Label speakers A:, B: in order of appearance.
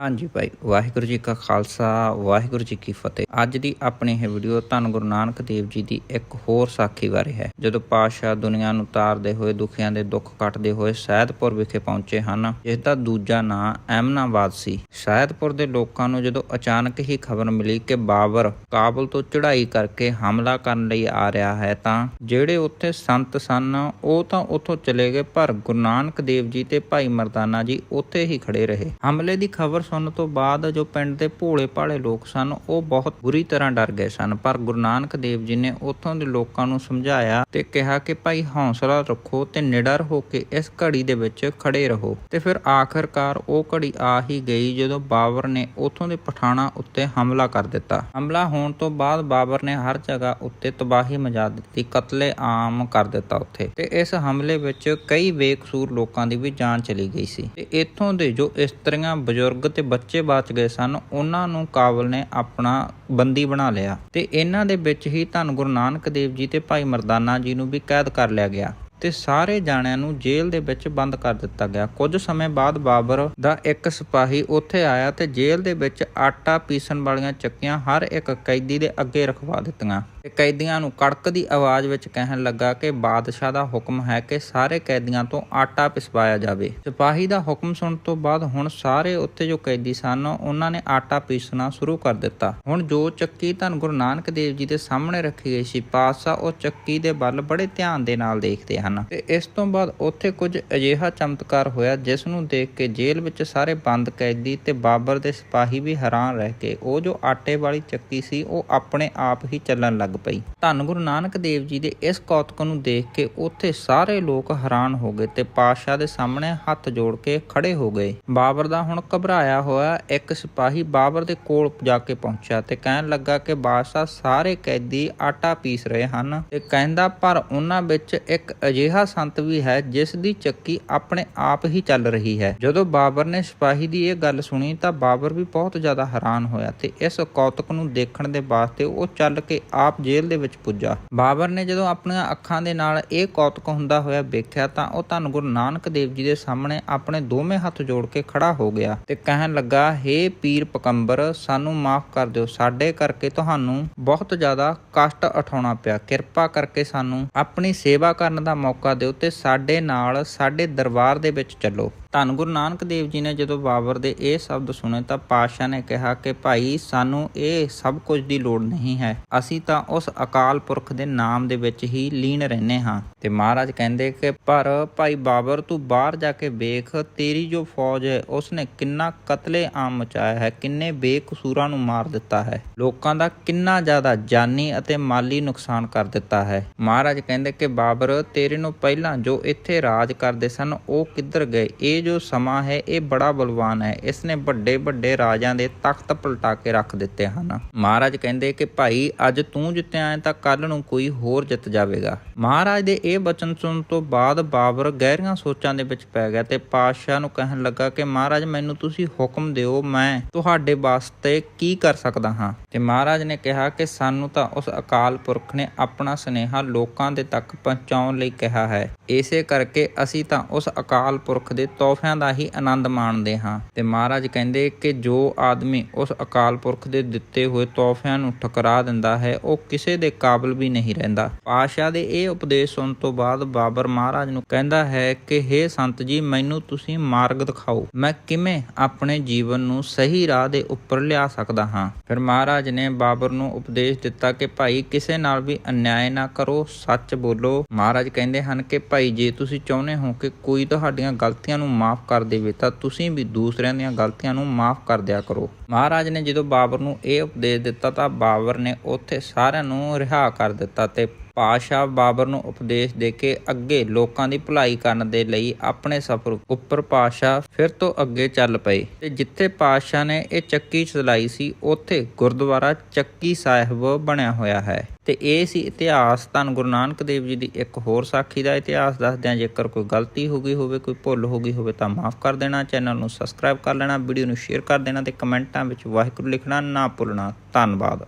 A: ਹਾਂਜੀ ਭਾਈ, ਵਾਹਿਗੁਰੂ ਜੀ ਕਾ ਖਾਲਸਾ, ਵਾਹਿਗੁਰੂ ਜੀ ਕੀ ਫਤਿਹ। ਅੱਜ ਦੀ ਆਪਣੀ ਇਹ ਵੀਡੀਓ ਧੰਨ ਗੁਰੂ ਨਾਨਕ ਦੇਵ ਜੀ ਦੀ ਇੱਕ ਹੋਰ ਸਾਖੀ ਬਾਰੇ ਹੈ। ਜਦੋਂ ਪਾਤਸ਼ਾਹ ਦੁਨੀਆ ਨੂੰ ਤਾਰਦੇ ਹੋਏ, ਦੁਖੀਆਂ ਦੇ ਦੁੱਖ ਕੱਟਦੇ ਹੋਏ ਸੈਦਪੁਰ ਵਿਖੇ ਪਹੁੰਚੇ ਹਨ, ਜਿਸ ਦਾ ਦੂਜਾ ਨਾਂ ਐਮਨਾਬਾਦ ਸੀ। ਸਹਿਦਪੁਰ ਦੇ ਲੋਕਾਂ ਨੂੰ ਜਦੋਂ ਅਚਾਨਕ ਹੀ ਖਬਰ ਮਿਲੀ ਕਿ ਬਾਬਰ ਕਾਬਲ ਤੋਂ ਚੜ੍ਹਾਈ ਕਰਕੇ ਹਮਲਾ ਕਰਨ ਲਈ ਆ ਰਿਹਾ ਹੈ, ਤਾਂ ਜਿਹੜੇ ਉੱਥੇ ਸੰਤ ਸਨ, ਉਹ ਤਾਂ ਉੱਥੋਂ ਚਲੇ ਗਏ, ਪਰ ਗੁਰੂ ਨਾਨਕ ਦੇਵ ਜੀ ਤੇ ਭਾਈ ਮਰਦਾਨਾ ਜੀ ਉੱਥੇ ਹੀ ਖੜੇ ਰਹੇ। ਹਮਲੇ ਦੀ ਖਬਰ ਸੁਣਨ ਤੋਂ ਬਾਅਦ ਜੋ ਪਿੰਡ ਦੇ ਭੋਲੇ ਭਾਲੇ ਲੋਕ ਸਨ, ਉਹ ਬਹੁਤ ਬੁਰੀ ਤਰ੍ਹਾਂ ਡਰ ਗਏ ਸਨ। ਪਰ ਗੁਰੂ ਨਾਨਕ ਦੇਵ ਜੀ ਨੇ ਉੱਥੋਂ ਦੇ ਲੋਕਾਂ ਨੂੰ ਸਮਝਾਇਆ ਤੇ ਕਿਹਾ ਕਿ ਭਾਈ ਹੌਸਲਾ ਰੱਖੋ ਤੇ ਨਿਡਰ ਹੋ ਕੇ ਇਸ ਘੜੀ ਦੇ ਵਿੱਚ ਖੜੇ ਰਹੋ। ਤੇ ਫਿਰ ਆਖਰਕਾਰ ਉਹ ਘੜੀ ਆ ਹੀ ਗਈ ਜਦੋਂ ਬਾਬਰ ਨੇ ਉੱਥੋਂ ਦੇ ਪਠਾਣਾ ਉੱਤੇ ਹਮਲਾ ਕਰ ਦਿੱਤਾ। ਹਮਲਾ ਹੋਣ ਤੋਂ ਬਾਅਦ ਬਾਬਰ ਨੇ ਹਰ ਜਗ੍ਹਾ ਉੱਤੇ ਤਬਾਹੀ ਮਚਾ ਦਿੱਤੀ ਕਤਲੇ ਆਮ ਕਰ ਦਿੱਤਾ ਉੱਥੇ। ਤੇ ਇਸ ਹਮਲੇ ਵਿੱਚ ਕਈ ਬੇਕਸੂਰ ਲੋਕਾਂ ਦੀ ਵੀ ਜਾਨ ਚਲੀ ਗਈ ਸੀ। ਤੇ ਇੱਥੋਂ ਦੇ ਜੋ ਇਸਤਰੀਆਂ, ਬਜ਼ੁਰਗ ਤੇ ਬੱਚੇ ਬਚ ਗਏ ਸਨ, ਉਹਨਾਂ ਨੂੰ ਕਾਬਲ ਨੇ ਆਪਣਾ ਬੰਦੀ ਬਣਾ ਲਿਆ ਤੇ ਇਹਨਾਂ ਦੇ ਵਿੱਚ ਹੀ ਧੰਨ ਗੁਰੂ ਨਾਨਕ ਦੇਵ ਜੀ ਤੇ ਭਾਈ ਮਰਦਾਨਾ ਜੀ ਨੂੰ ਵੀ ਕੈਦ ਕਰ ਲਿਆ ਗਿਆ ਤੇ ਸਾਰੇ ਜਾਣਿਆਂ ਨੂੰ ਜੇਲ੍ਹ ਦੇ ਵਿੱਚ ਬੰਦ ਕਰ ਦਿੱਤਾ ਗਿਆ। ਕੁਝ ਸਮੇਂ ਬਾਅਦ ਬਾਬਰ ਦਾ ਇੱਕ ਸਿਪਾਹੀ ਉੱਥੇ ਆਇਆ ਤੇ ਜੇਲ੍ਹ ਦੇ ਵਿੱਚ ਆਟਾ ਪੀਸਣ ਵਾਲੀਆਂ ਚੱਕੀਆਂ ਹਰ ਇੱਕ ਕੈਦੀ ਦੇ ਅੱਗੇ ਰਖਵਾ ਦਿੱਤੀਆਂ। ਤੇ ਕੈਦੀਆਂ ਨੂੰ ਕੜਕ ਦੀ ਆਵਾਜ਼ ਵਿੱਚ ਕਹਿਣ ਲੱਗਾ ਕਿ ਬਾਦਸ਼ਾਹ ਦਾ ਹੁਕਮ ਹੈ ਕਿ ਸਾਰੇ ਕੈਦੀਆਂ ਤੋਂ ਆਟਾ ਪਿਸਵਾਇਆ ਜਾਵੇ। ਸਿਪਾਹੀ ਦਾ ਹੁਕਮ ਸੁਣਨ ਤੋਂ ਬਾਅਦ ਹੁਣ ਸਾਰੇ ਉੱਥੇ ਜੋ ਕੈਦੀ ਸਨ, ਉਹਨਾਂ ਨੇ ਆਟਾ ਪੀਸਣਾ ਸ਼ੁਰੂ ਕਰ ਦਿੱਤਾ। ਹੁਣ ਜੋ ਚੱਕੀ ਧੰਨ ਗੁਰੂ ਨਾਨਕ ਦੇਵ ਜੀ ਦੇ ਸਾਹਮਣੇ ਰੱਖੀ ਗਈ ਸੀ, ਪਾਤਸ਼ਾਹ ਉਹ ਚੱਕੀ ਦੇ ਵੱਲ ਬੜੇ ਧਿਆਨ ਦੇ ਨਾਲ ਦੇਖਦੇ ਹਨ। ਤੇ ਇਸ ਤੋਂ ਬਾਅਦ ਉੱਥੇ ਕੁਝ ਅਜਿਹਾ ਚਮਤਕਾਰ ਹੋਇਆ, ਜਿਸ ਨੂੰ ਦੇਖ ਕੇ ਜੇਲ੍ਹ ਵਿੱਚ ਸਾਰੇ ਬੰਦ ਕੈਦੀ ਤੇ ਬਾਬਰ ਦੇ ਸਿਪਾਹੀ ਵੀ ਹੈਰਾਨ ਰਹਿ ਕੇ ਉਹ ਜੋ ਆਟੇ ਵਾਲੀ ਚੱਕੀ ਸੀ, ਉਹ ਆਪਣੇ ਆਪ ਹੀ ਚੱਲਣ ਲੱਗ ਪਈ। ਧੰਨ ਗੁਰੂ ਨਾਨਕ ਦੇਵ ਜੀ ਦੇ ਇਸ ਕੌਤਕ ਨੂੰ ਦੇਖ ਕੇ ਉੱਥੇ ਸਾਰੇ ਲੋਕ ਹੈਰਾਨ ਹੋ ਗਏ ਤੇ ਪਾਤਸ਼ਾਹ ਦੇ ਸਾਹਮਣੇ ਹੱਥ ਜੋੜ ਕੇ ਖੜੇ ਹੋ ਗਏ। ਬਾਬਰ ਦਾ ਹੁਣ ਘਬਰਾਇਆ ਹੋਇਆ ਇੱਕ ਸਿਪਾਹੀ ਬਾਬਰ ਦੇ ਕੋਲ ਜਾ ਕੇ ਪਹੁੰਚਿਆ ਤੇ ਕਹਿਣ ਲੱਗਾ ਕਿ ਬਾਦਸ਼ਾਹ ਸਾਰੇ ਕੈਦੀ ਆਟਾ ਪੀਸ ਰਹੇ ਹਨ। ਤੇ ਕਹਿੰਦਾ, ਪਰ ਉਹਨਾਂ ਵਿੱਚ ਇੱਕ ਅਜਿਹਾ ਸੰਤ ਵੀ ਹੈ ਜਿਸ ਦੀ ਚੱਕੀ ਆਪਣੇ ਆਪ ਹੀ ਚੱਲ ਰਹੀ ਹੈ। ਜਦੋਂ ਬਾਬਰ ਨੇ ਸਿਪਾਹੀ ਦੀ ਇਹ ਗੱਲ ਸੁਣੀ ਤਾਂ ਬਾਬਰ ਵੀ ਬਹੁਤ ਜ਼ਿਆਦਾ ਹੈਰਾਨ ਹੋਇਆ ਤੇ ਇਸ ਕੌਤਕ ਨੂੰ ਦੇਖਣ ਦੇ ਵਾਸਤੇ ਉਹ ਚੱਲ ਕੇ ਆਪ ਜੇਲ੍ਹ ਦੇ ਵਿੱਚ ਪੁੱਜਾ। ਬਾਬਰ ਨੇ ਜਦੋਂ ਆਪਣੀਆਂ ਅੱਖਾਂ ਦੇ ਨਾਲ ਇਹ ਕੌਤਕ ਹੁੰਦਾ ਹੋਇਆ ਵੇਖਿਆ ਤਾਂ ਉਹ ਧੰਨ ਗੁਰੂ ਨਾਨਕ ਦੇਵ ਜੀ ਦੇ ਸਾਹਮਣੇ ਆਪਣੇ ਦੋਵੇਂ ਹੱਥ ਜੋੜ ਕੇ ਖੜਾ ਹੋ ਗਿਆ ਤੇ ਕਹਿਣ ਲੱਗਾ, ਹੇ ਪੀਰ ਪਕੰਬਰ, ਸਾਨੂੰ ਮਾਫ ਕਰ ਦਿਓ। ਸਾਡੇ ਕਰਕੇ ਤੁਹਾਨੂੰ ਬਹੁਤ ਜ਼ਿਆਦਾ ਕਸ਼ਟ ਉਠਾਉਣਾ ਪਿਆ। ਕਿਰਪਾ ਕਰਕੇ ਸਾਨੂੰ ਆਪਣੀ ਸੇਵਾ ਕਰਨ ਦਾ ਮੌਕਾ ਦਿਓ ਤੇ ਸਾਡੇ ਨਾਲ, ਸਾਡੇ ਦਰਬਾਰ ਦੇ ਵਿੱਚ ਚੱਲੋ। ਧੰਨ ਗੁਰੂ ਨਾਨਕ ਦੇਵ ਜੀ ਨੇ ਜਦੋਂ ਬਾਬਰ ਦੇ ਇਹ ਸ਼ਬਦ ਸੁਣੇ ਤਾਂ ਪਾਤਸ਼ਾਹ ਨੇ ਕਿਹਾ ਕਿ ਭਾਈ, ਸਾਨੂੰ ਇਹ ਸਭ ਕੁਝ ਦੀ ਲੋੜ ਨਹੀਂ ਹੈ। ਅਸੀਂ ਤਾਂ ਉਸ ਅਕਾਲ ਪੁਰਖ ਦੇ ਨਾਮ ਦੇ ਵਿੱਚ ਹੀ ਲੀਨ ਰਹਿੰਦੇ ਹਾਂ। ਤੇ ਮਹਾਰਾਜ ਕਹਿੰਦੇ ਕਿ, ਪਰ ਭਾਈ ਬਾਬਰ, ਤੂੰ ਬਾਹਰ ਜਾ ਕੇ ਵੇਖ, ਤੇਰੀ ਜੋ ਫੌਜ ਹੈ, ਉਸਨੇ ਕਿੰਨਾ ਕਤਲੇ ਆਮ ਮਚਾਇਆ ਹੈ, ਕਿੰਨੇ ਬੇਕਸੂਰਾਂ ਨੂੰ ਮਾਰ ਦਿੱਤਾ ਹੈ। ਲੋਕਾਂ ਦਾ ਕਿੰਨਾ ਜ਼ਿਆਦਾ ਜਾਨੀ ਅਤੇ ਮਾਲੀ ਨੁਕਸਾਨ ਕਰ ਦਿੱਤਾ ਹੈ। ਮਹਾਰਾਜ ਕਹਿੰਦੇ ਕਿ, ਬਾਬਰ, ਤੇਰੇ ਨੂੰ ਪਹਿਲਾਂ ਜੋ ਇੱਥੇ ਰਾਜ ਕਰਦੇ ਸਨ, ਉਹ ਕਿੱਧਰ ਗਏ? ਇਹ ਜੋ ਸਮਾਂ ਹੈ, ਇਹ ਬੜਾ ਬਲਵਾਨ ਹੈ। ਇਸ ਨੇ ਵੱਡੇ ਵੱਡੇ ਰਾਜਾਂ ਦੇ ਤਖਤ ਪਲਟਾ ਕੇ ਰੱਖ ਦਿੱਤੇ ਹਨ। ਮਹਾਰਾਜ ਕਹਿੰਦੇ ਕਿ ਭਾਈ, ਅੱਜ ਤੂੰ ਜਿੱਤਿਆ ਹੈ ਤਾਂ ਕੱਲ ਨੂੰ ਕੋਈ ਹੋਰ ਜਿੱਤ ਜਾਵੇਗਾ। ਮਹਾਰਾਜ ਦੇ ਇਹ ਬਚਨ ਸੁਣਨ ਤੋਂ ਬਾਅਦ ਬਾਬਰ ਗਹਿਰੀਆਂ ਸੋਚਾਂ ਦੇ ਵਿੱਚ ਪੈ ਗਿਆ ਤੇ ਪਾਤਸ਼ਾਹ ਨੂੰ ਕਹਿਣ ਲੱਗਾ ਕਿ ਮਹਾਰਾਜ, ਮੈਨੂੰ ਤੁਸੀਂ ਹੁਕਮ ਦਿਓ, ਮੈਂ ਤੁਹਾਡੇ ਵਾਸਤੇ ਕੀ ਕਰ ਸਕਦਾ ਹਾਂ। ਤੇ ਮਹਾਰਾਜ ਨੇ ਕਿਹਾ ਕਿ ਸਾਨੂੰ ਤਾਂ ਉਸ ਅਕਾਲ ਪੁਰਖ ਨੇ ਆਪਣਾ ਸੁਨੇਹਾ ਲੋਕਾਂ ਦੇ ਤੱਕ ਪਹੁੰਚਾਉਣ ਲਈ ਕਿਹਾ ਹੈ। ਇਸੇ ਕਰਕੇ ਅਸੀਂ ਤਾਂ ਉਸ ਅਕਾਲ ਪੁਰਖ ਦੇ ਤੋਹਫਿਆਂ ਦਾ ਹੀ ਆਨੰਦ ਮਾਣਦੇ ਹਾਂ। ਤੇ ਮਹਾਰਾਜ ਕਹਿੰਦੇ ਕਿ ਜੋ ਆਦਮੀ ਉਸ ਅਕਾਲ ਪੁਰਖ ਦੇ ਦਿੱਤੇ ਹੋਏ ਤੋਹਫਿਆਂ ਨੂੰ ਠੁਕਰਾ ਦਿੰਦਾ ਹੈ, ਉਹ ਕਿਸੇ ਦੇ ਕਾਬਿਲ ਵੀ ਨਹੀਂ ਰਹਿੰਦਾ। ਪਾਸ਼ਾ ਦੇ ਇਹ ਉਪਦੇਸ਼ ਸੁਣਨ ਤੋਂ ਬਾਅਦ ਬਾਬਰ ਮਹਾਰਾਜ ਨੂੰ ਕਹਿੰਦਾ ਹੈ ਕਿ हे ਸੰਤ ਜੀ, ਮੈਨੂੰ ਤੁਸੀਂ ਮਾਰਗ ਦਿਖਾਓ। ਮੈਂ ਕਿਵੇਂ ਆਪਣੇ ਜੀਵਨ ਨੂੰ ਸਹੀ ਰਾਹ ਦੇ ਉੱਪਰ ਲਿਆ ਸਕਦਾ ਹਾਂ? ਫਿਰ ਮਹਾਰਾਜ ਨੇ ਬਾਬਰ ਨੂੰ ਉਪਦੇਸ਼ ਦਿੱਤਾ ਕਿ, ਭਾਈ, ਕਿਸੇ ਨਾਲ ਵੀ ਅਨਿਆਏ ਨਾ ਕਰੋ, ਸੱਚ ਬੋਲੋ। ਮਹਾਰਾਜ ਕਹਿੰਦੇ ਹਨ ਕਿ, ਭਾਈ, ਜੇ ਤੁਸੀਂ ਚਾਹੁੰਦੇ ਹੋ ਕਿ ਕੋਈ ਤੁਹਾਡੀਆਂ ਗਲਤੀਆਂ ਨੂੰ ਮਾਫ ਕਰ ਦੇਵੇ, ਤਾਂ ਤੁਸੀਂ ਵੀ ਦੂਸਰਿਆਂ ਦੀਆਂ ਗਲਤੀਆਂ ਨੂੰ ਮਾਫ ਕਰ ਦਿਆ ਕਰੋ। ਮਹਾਰਾਜ ਨੇ ਜਦੋਂ ਬਾਬਰ ਨੂੰ ਇਹ ਉਪਦੇਸ਼ ਦਿੱਤਾ, ਤਾਂ ਬਾਬਰ ਨੇ ਉੱਥੇ ਸਾਰਿਆਂ ਨੂੰ ਰਿਹਾ ਕਰ ਦਿੱਤਾ ਤੇ ਪਾਸ਼ਾ ਬਾਬਰ ਨੂੰ ਉਪਦੇਸ਼ ਦੇ ਕੇ ਅੱਗੇ ਲੋਕਾਂ ਦੀ ਭਲਾਈ ਕਰਨ ਦੇ ਲਈ ਆਪਣੇ ਸਫ਼ਰ ਉੱਪਰ ਪਾਸ਼ਾ ਫਿਰ ਤੋਂ ਅੱਗੇ ਚੱਲ ਪਏ। ਤੇ ਜਿੱਥੇ ਪਾਸ਼ਾ ਨੇ ਇਹ ਚੱਕੀ ਚਲਾਈ ਸੀ, ਉੱਥੇ ਗੁਰਦੁਆਰਾ ਚੱਕੀ ਸਾਹਿਬ ਬਣਿਆ ਹੋਇਆ ਹੈ। ਤੇ ਇਹ ਸੀ ਇਤਿਹਾਸ। ਧੰਨ ਗੁਰੂ ਨਾਨਕ ਦੇਵ ਜੀ ਦੀ ਇੱਕ ਹੋਰ ਸਾਖੀ ਦਾ ਇਤਿਹਾਸ। ਦੱਸਦਿਆਂ ਜੇਕਰ ਕੋਈ ਗਲਤੀ ਹੋ ਗਈ ਹੋਵੇ, ਕੋਈ ਭੁੱਲ ਹੋ ਗਈ ਹੋਵੇ ਤਾਂ ਮਾਫ ਕਰ ਦੇਣਾ। ਚੈਨਲ ਨੂੰ ਸਬਸਕ੍ਰਾਈਬ ਕਰ ਲੈਣਾ, ਵੀਡੀਓ ਨੂੰ ਸ਼ੇਅਰ ਕਰ ਦੇਣਾ ਤੇ ਕਮੈਂਟਾਂ ਵਿੱਚ ਵਾਹਿਗੁਰੂ ਲਿਖਣਾ ਨਾ ਭੁੱਲਣਾ। ਧੰਨਵਾਦ।